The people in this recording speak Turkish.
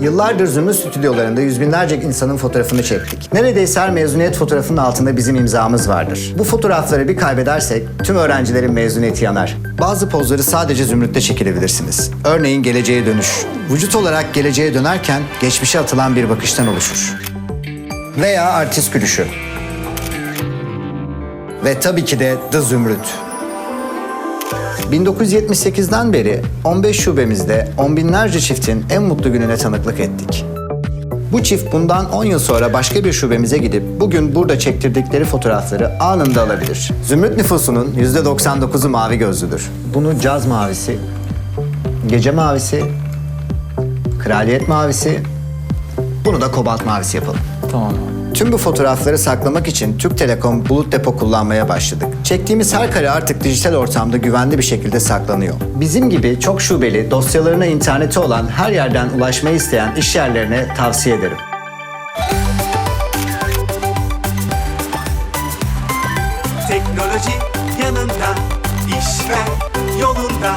Yıllardır Zümrüt stüdyolarında yüz binlerce insanın fotoğrafını çektik. Neredeyse her mezuniyet fotoğrafının altında bizim imzamız vardır. Bu fotoğrafları bir kaybedersek tüm öğrencilerin mezuniyeti yanar. Bazı pozları sadece Zümrüt'te çekilebilirsiniz. Örneğin geleceğe dönüş. Vücut olarak geleceğe dönerken geçmişe atılan bir bakıştan oluşur. Veya artist gülüşü. Ve tabii ki de The Zümrüt. 1978'den beri 15 şubemizde on binlerce çiftin en mutlu gününe tanıklık ettik. Bu çift bundan 10 yıl sonra başka bir şubemize gidip bugün burada çektirdikleri fotoğrafları anında alabilir. Zümrüt nüfusunun %99'u mavi gözlüdür. Bunu caz mavisi, gece mavisi, kraliyet mavisi, bunu da kobalt mavisi yapalım. Tamam. Tüm bu fotoğrafları saklamak için Türk Telekom bulut depo kullanmaya başladık. Çektiğimiz her kare artık dijital ortamda güvenli bir şekilde saklanıyor. Bizim gibi çok şubeli, dosyalarına interneti olan her yerden ulaşmayı isteyen iş yerlerine tavsiye ederim. Teknoloji yanında, işler yolunda